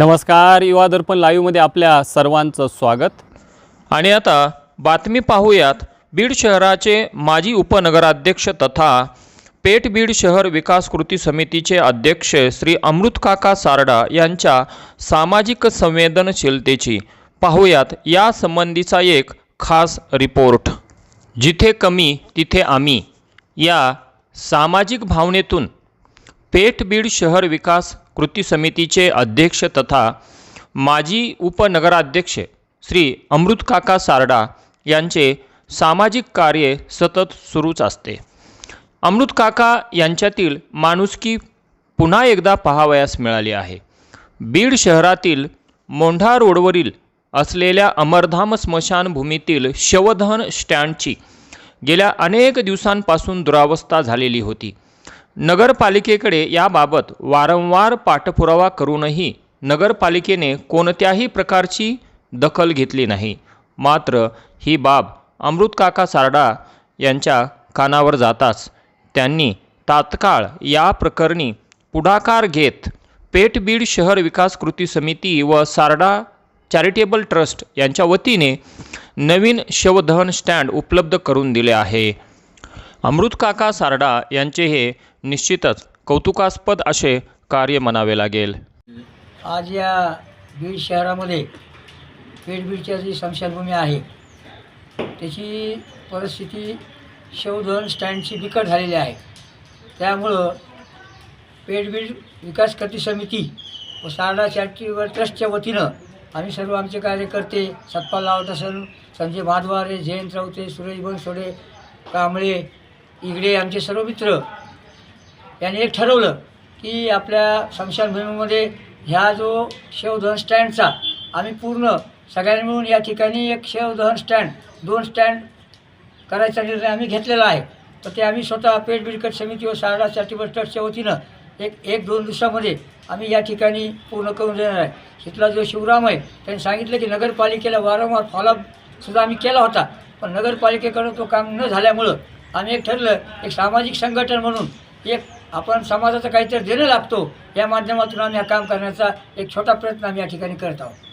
नमस्कार युवा दर्पण लाईव्हमध्ये आपल्या सर्वांचं स्वागत. आणि आता बातमी पाहूयात बीड शहराचे माजी उपनगराध्यक्ष तथा पेठ बीड शहर विकास कृती समितीचे अध्यक्ष श्री अमृतकाका सारडा यांच्या सामाजिक संवेदनशीलतेची. पाहूयात या संबंधीचा एक खास रिपोर्ट. जिथे कमी तिथे आम्ही. या सामाजिक भावनेतून पेठ बीड शहर विकास कृती समितीचे अध्यक्ष तथा माजी उपनगराध्यक्ष श्री अमृतकाका सारडा यांचे सामाजिक कार्य सतत सुरूच असते. अमृतकाका यांच्यातील माणुसकी पुन्हा एकदा पाहावयास मिळाली आहे. बीड शहरातील मोंढा रोडवरील असलेल्या अमरधाम स्मशानभूमीतील शवधन स्टँडची गेल्या अनेक दिवसांपासून दुरावस्था झालेली होती. नगरपालिकेकडे याबाबत वारंवार पाठपुरावा करूनही नगरपालिकेने कोणत्याही प्रकारची दखल घेतली नाही. मात्र ही बाब अमृतकाका सारडा यांच्या कानावर जाताच त्यांनी तात्काळ या प्रकरणी पुढाकार घेत पेठबीड शहर विकास कृती समिती व सारडा चॅरिटेबल ट्रस्ट यांच्या वतीने नवीन शवदहन स्टँड उपलब्ध करून दिले आहे. अमृतकाका सारडा यांचे हे निश्चितच कौतुकास्पद असे कार्य म्हणावे लागेल. आज या बीड शहरामध्ये पेठबीडच्या जी स्मशानभूमी आहे त्याची परिस्थिती शवधन स्टँडची बिकट झालेली आहे. त्यामुळं पेठबीड विकास कृती समिती व सारडा चॅरिटेबल ट्रस्टच्या वतीनं आम्ही सर्व आमचे कार्यकर्ते सतपाल लावत असेल संजय भादवारे जयंत राऊते सुरेश बनसोडे कांबळे इकडे आमचे सर्व मित्र यांनी एक ठरवलं की आपल्या स्मशानभूमीमध्ये ह्या जो शेवदहन स्टँडचा आम्ही पूर्ण सगळ्यांनी मिळून या ठिकाणी एक शेवदहन स्टँड दोन स्टँड करायचा निर्णय आम्ही घेतलेला आहे. तर ते आम्ही स्वतः पेठ बिलकट समिती व सारडा चॅरिटेबल ट्रस्टच्या वतीनं एक एक दोन दिवसामध्ये आम्ही या ठिकाणी पूर्ण करून देणार आहे. तिथला जो शिवराम आहे त्यांनी सांगितलं की नगरपालिकेला वारंवार फॉलोअपसुद्धा आम्ही केला होता. पण नगरपालिकेकडं तो काम न झाल्यामुळं आणि एक ठरलं एक सामाजिक संघटन म्हणून एक आपण समाजाचं काहीतरी देणं लागतो या माध्यमातून आम्ही हा काम करण्याचा एक छोटा प्रयत्न आम्ही या ठिकाणी करत आहोत.